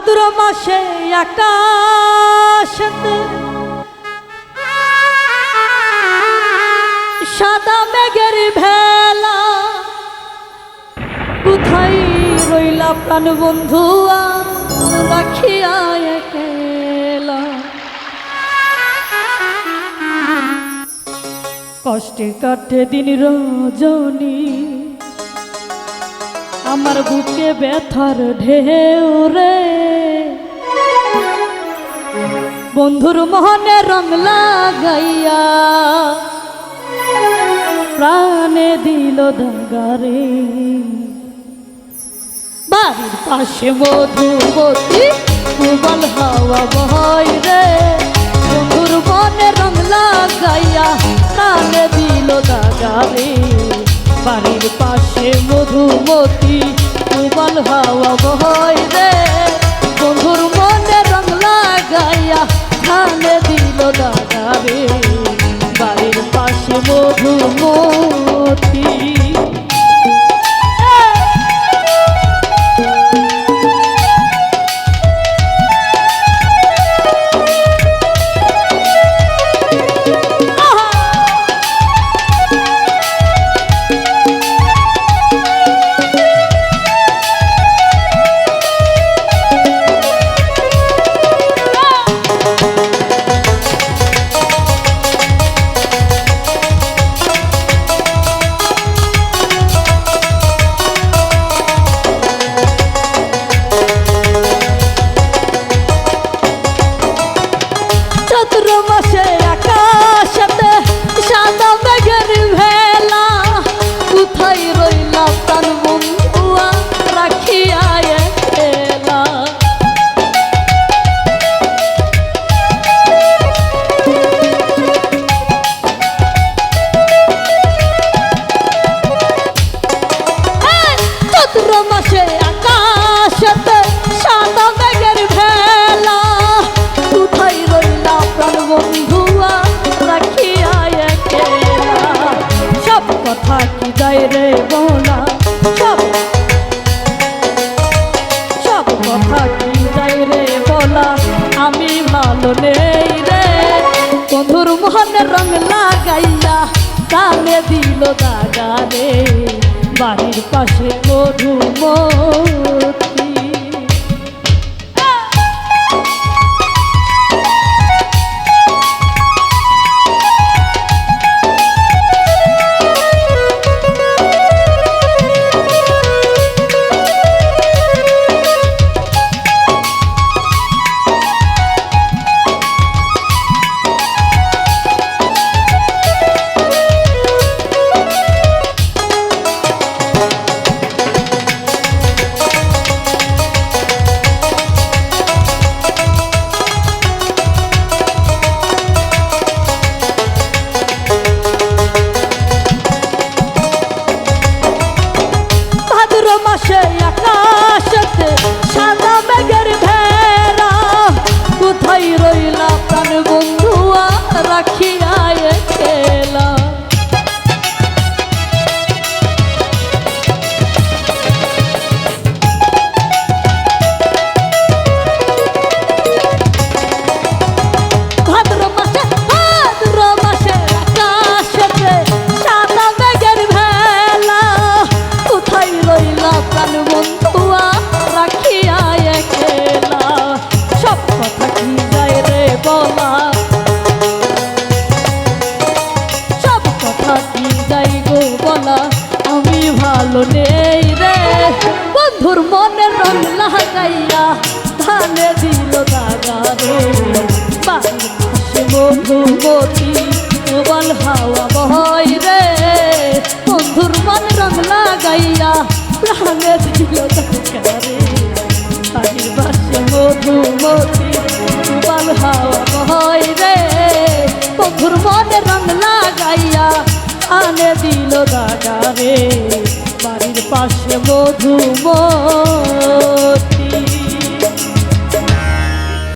ভাদ্র মাসে আকাশেতে সাদা মেঘের ভেলা। কোথায় রইলা প্রাণ বন্ধু রাখিয়া কষ্টে কাটে দিন রজনী আমার বুকে ব্যথার ঢেউ রে। বন্ধুর মোহনে রং লাগাইয়া প্রাণে দিল দাগারে। বাড়ির পাশে মধুমতি কুবল হাওয়া বয় রে। বন্ধুর মনে রং লাগাইয়া প্রাণে দিল দাগারে। বাড়ির পাশে মধুমতি তুমাল হাওয়া বহয় রে। বন্ধুর মোহনের রং লাগাইয়া কানে দিল দাগা রে বাড়ির পাশে মধুমতি। ভাদ্র মাসে আকাশতে বন্ধুর মনে রং লাগাইয়া ধানে দিল দাদা রে মধুমতি বল হাওয়া বয় রে। বন্ধুর মনে রং লাগাইয়া ধানে দিল দাদা রে। আনে